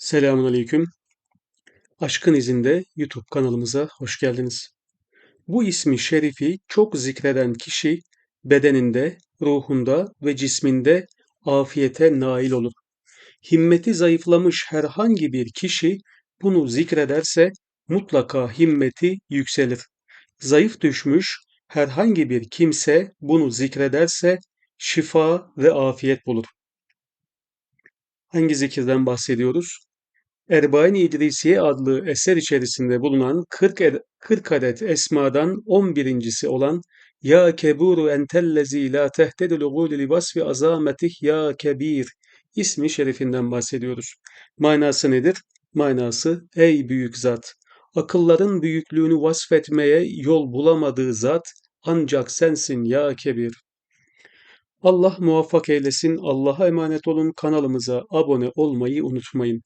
Selamünaleyküm. Aşkın izinde YouTube kanalımıza hoş geldiniz. Bu ismi şerifi çok zikreden kişi bedeninde, ruhunda ve cisminde afiyete nail olur. Himmeti zayıflamış herhangi bir kişi bunu zikrederse mutlaka himmeti yükselir. Zayıf düşmüş herhangi bir kimse bunu zikrederse şifa ve afiyet bulur. Hangi zikirden bahsediyoruz? Erbain İdrisiye adlı eser içerisinde bulunan 40, ed- 40 adet esmadan 11.si olan Ya keburu entellezi la tehtedil ugul li vasfi azametih ya kebir ismi şerifinden bahsediyoruz. Manası nedir? Manası ey büyük zat. Akılların büyüklüğünü vasfetmeye yol bulamadığı zat ancak sensin ya kebir. Allah muvaffak eylesin. Allah'a emanet olun. Kanalımıza abone olmayı unutmayın.